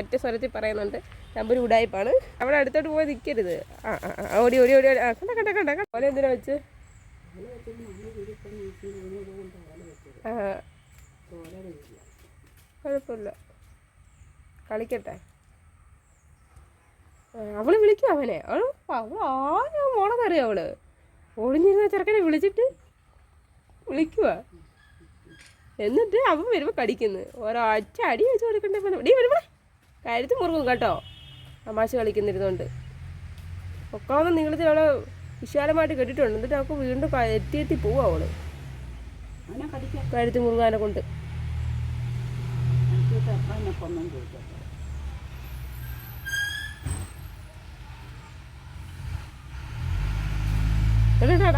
ഒറ്റ സ്വരത്തിൽ പറയുന്നുണ്ട്. നമ്പർ ഉടായ്പാണ്. അവിടെ അടുത്തോട്ട് പോയി നിൽക്കരുത് ആ ഓടി ഓടി ഓടി. ആ കണ്ട കണ്ട കണ്ട ഓല എന്തിനാ വെച്ച്? കുഴപ്പമില്ല. കളിക്കട്ടെ. അവൾ വിളിക്കും അവനെ. അവൾ അവൾ ആ മോളെന്നറിയാം അവൾ? ഒളിഞ്ഞിരുന്ന ചെറുക്കനെ വിളിച്ചിട്ട് വിളിക്കുക എന്നിട്ട് അവൻ വരുമ്പോൾ കടിക്കുന്നു. അച്ഛ അടി വെച്ച് കൊടുക്കണ്ടേ ഡീ വരുമ്പോ കരുത്ത് മുറുകും കേട്ടോ. തമാശ കളിക്കുന്നിരുന്നുകൊണ്ട് ഒക്കാവുന്ന നീളത്തിൽ അവളെ വിശാലമായിട്ട് കെട്ടിട്ടുണ്ട് എന്നിട്ട് അവൾക്ക് വീണ്ടും എത്തി എത്തി പോവും അവൾ. കടിക്കാൻ. മുറുകാനെ കൊണ്ട്.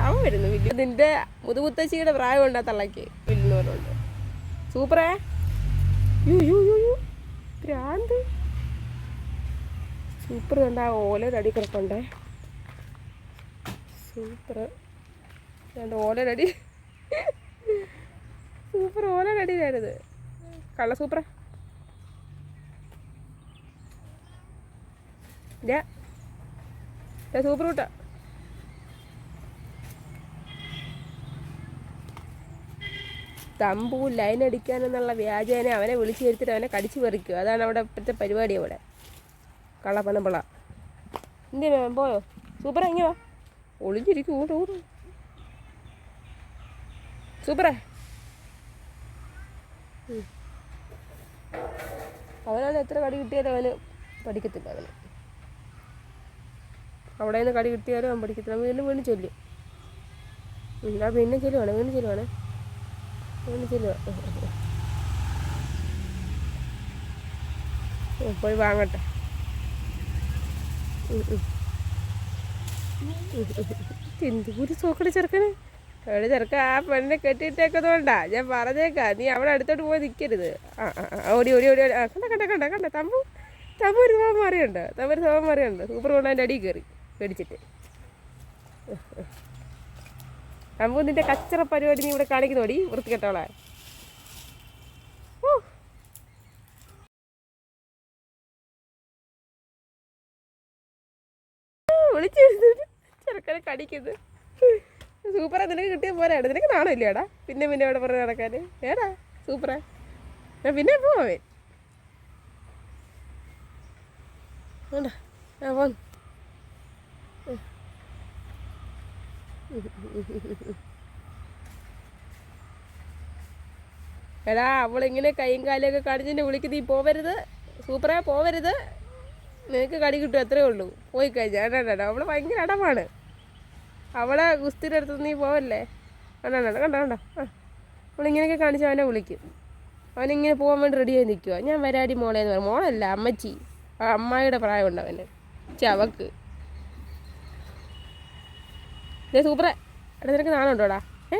അവൻ വരുന്നു വലിയ നിന്റെ മുതുമുത്തശ്ശിയുടെ പ്രായം ഉണ്ടാ തള്ളക്ക് വില്ലുന്നവരുണ്ട് സൂപ്പറേ. യു യു യു യു ഭ്രാന്ത് സൂപ്പർ കണ്ട ആ ഓലയുടെ അടി കിടപ്പുണ്ടേ. സൂപ്പർ രണ്ട് ഓലയുടെ അടി സൂപ്പർ ഓലയുടെ അടിയിലാണിത് കള്ള സൂപ്പർ സൂപ്പർ കൂട്ടാ. തമ്പു ലൈൻ അടിക്കാനെന്നുള്ള വ്യാജേനെ അവനെ വിളിച്ചു വരുത്തിട്ട് അവനെ കടിച്ചു പറിക്കും അതാണ് അവിടെ ഇപ്പോഴത്തെ പരിപാടി അവിടെ. കള്ളപ്പണമ്പള എന്തിനാ മാം പോയോ? സൂപ്പറ ഇങ്ങനെ വാ. ഒളിഞ്ഞിരിക്കും ഓടും ഓടും. സൂപ്പറേ. അവനാണ് എത്ര കടി കിട്ടിയാലും അവന് പഠിക്കത്തില്ല അവന്. അവിടെ നിന്ന് കടി കിട്ടിയാലും അവൻ പഠിക്കത്തില്ല. വീണ്ടും വീണ്ടും ചൊല്ലും. പിന്നെ ചെല്ലുവാണ് വീണ്ടും ചെല്ലുവാണ്. പോയി വാങ്ങട്ടെ. എന്തൊരു സോക്കടി ചെറുക്കന്? അവിടെ ചെറുക്ക ആ പെണ്ണിനെ കെട്ടിയിട്ടേക്കതുകൊണ്ടാ ഞാൻ പറഞ്ഞേക്കാ നീ അവിടെ അടുത്തോട്ട് പോയി നിൽക്കരുത് ആ ഓടി ഓടി ഓടി ഓടി. കണ്ട കണ്ട കണ്ട കണ്ട. തമ്പു തമ്പു ഒരു സ്വഭാവം മാറിയുണ്ട്. തമ്പു ഒരു സ്വഭാവം മാറിയുണ്ട്. സൂപ്പർ കൊണ്ട് അതിന്റെ അടിയിൽ കയറി പേടിച്ചിട്ട് തമ്പു നിന്റെ കച്ചറ പരിപാടി നീ ഇവിടെ കാണിക്കുന്നോടി വൃത്തികെട്ടോളെ കെട്ടോളെ ചെറുക്കനെ കടിക്കുന്നത് സൂപ്പറാ നിനക്ക് കിട്ടിയ പോരാ നിനക്ക് നാണമില്ലേടാ? പിന്നെ പിന്നെ അവിടെ പറഞ്ഞ് നടക്കാൻ ഏടാ സൂപ്പറാ. ഞാൻ പിന്നെ പോവാൻ വേണ്ട ആ പോന്ന്. എടാ അവളിങ്ങനെ കൈയും കാലൊക്കെ കടിഞ്ഞിട്ട് വിളിക്കുന്നത് നീ പോവരുത്. സൂപ്പറാ പോവരുത്. നിനക്ക് കടി കിട്ടും അത്രേ ഉള്ളൂ. പോയി കഴിഞ്ഞാൽ അവൾ ഭയങ്കര അടമാണ് അവളെ ഗുസ്തിയുടെ അടുത്ത് നീ പോവല്ലേ? കണ്ടോ കണ്ടോ കണ്ടോ ആ. അവളിങ്ങനെയൊക്കെ കാണിച്ച് അവനെ വിളിക്കും. അവനിങ്ങനെ പോകാൻ വേണ്ടി റെഡിയായി നിൽക്കുക ഞാൻ വരാടി മോളേന്ന് പറയും. മോളല്ല അമ്മച്ചി. ആ അമ്മായിയുടെ പ്രായമുണ്ട് അവന്. ചവക്ക് ഇതേ സൂപ്പറെ. എടാ നിനക്ക് നാണുണ്ടോടാ ഏ?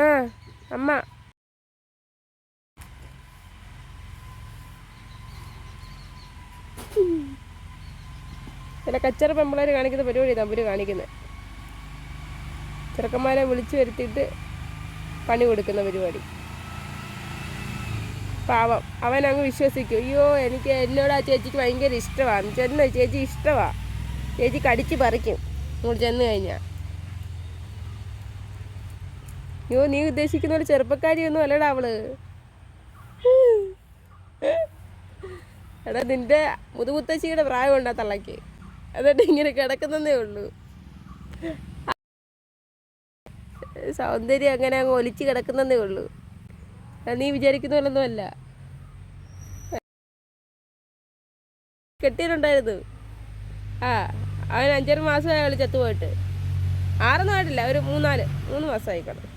ആ അമ്മ. ചില കച്ചറ പെമ്പിളേർ കാണിക്കുന്ന പരിപാടി തമ്പുര് കാണിക്കുന്നത് ചെറുക്കന്മാരെ വിളിച്ചു വരുത്തിയിട്ട് പണി കൊടുക്കുന്ന പരിപാടി. പാവം. അവൻ അങ്ങ് വിശ്വസിക്കും. അയ്യോ എനിക്ക് എന്നോട് ആ ചേച്ചിക്ക് ഭയങ്കര ഇഷ്ടമാണ്. ചെന്ന് ചേച്ചി ഇഷ്ടമാണ് ചേച്ചി കടിച്ച് പറിക്കും. ഇങ്ങോട്ട് ചെന്ന് കഴിഞ്ഞാൽ അയ്യോ നീ ഉദ്ദേശിക്കുന്ന ഒരു ചെറുപ്പക്കാരിയൊന്നും അല്ലടാ അവൾ. എടാ നിന്റെ മുതുമുത്തശ്ശിയുടെ പ്രായം ഉണ്ടാ തള്ളക്ക് എന്നിട്ട് ഇങ്ങനെ കിടക്കുന്നതേ ഉള്ളൂ. സൗന്ദര്യം അങ്ങനെ അങ്ങ് ഒലിച്ച് കിടക്കുന്നതേ ഉള്ളൂ. നീ വിചാരിക്കുന്ന പോലൊന്നും കെട്ടിയിട്ടുണ്ടായിരുന്നു. ആ അവൻ അഞ്ചാറ് മാസമായി അയാൾ ചത്തുപോയിട്ട്. ആറൊന്നും ആയിട്ടില്ല ഒരു മൂന്നാൽ മൂന്ന് മാസമായി കിടന്നു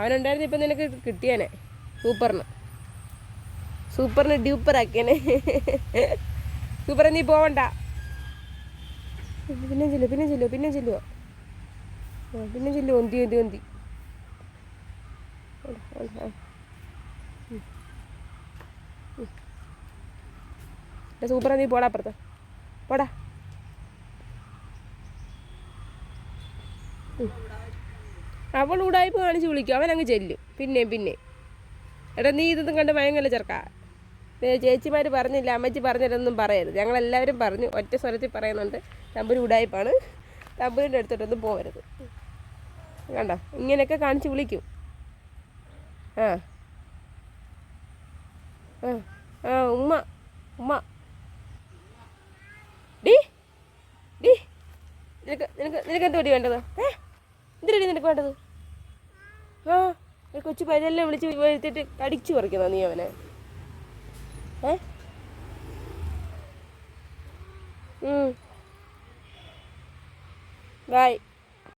അവനുണ്ടായിരുന്നു ഇപ്പം നിനക്ക് കിട്ടിയാനെ സൂപ്പറിന്. സൂപ്പറിന് ഡ്യൂപ്പറാക്കിയനെ. സൂപ്പറിന് നീ പോവണ്ട. പിന്നെ ചെല്ലോ പിന്നെ ചെല്ലോ പിന്നെ ചെല്ലുവോ പിന്നെ ചെല്ലു ഒന്തി ഒന്തി ഒന്തി ആ. എടാ സൂപ്പറാ നീ പോടാ അപ്പുറത്ത്. പോടാ. അവൾ ഉടായ്പ കാണിച്ച് വിളിക്കും. അവൻ അങ്ങ് ചെല്ലും. പിന്നെ പിന്നെ എടാ നീ ഇതൊന്നും കണ്ട് ഭയങ്കര ചെറുക്ക. ചേച്ചിമാർ പറഞ്ഞില്ല അമ്മച്ചി പറഞ്ഞിട്ടൊന്നും പറയരുത്. ഞങ്ങളെല്ലാവരും പറഞ്ഞു ഒറ്റ സ്വരത്തിൽ പറയുന്നുണ്ട്. തമ്പുരു ഉടായ്പാണ്. തമ്പുരിന്റെ അടുത്തോട്ടൊന്നും പോകരുത് കണ്ടോ? ഇങ്ങനെയൊക്കെ കാണിച്ച് വിളിക്കും. ആ. ഉമ്മ ഉമ്മ. ഡി ഡി നിനക്ക് നിനക്ക് നിനക്ക് എന്ത് വടി വേണ്ടത്? ഏ എന്തിനടി നിനക്ക് വേണ്ടത്? ആ കൊച്ചു പൈതെല്ലാം വിളിച്ച് വരുത്തിട്ട് കടിച്ചു പറിക്കുന്ന നീ അവനെ. ഏ. ബായ്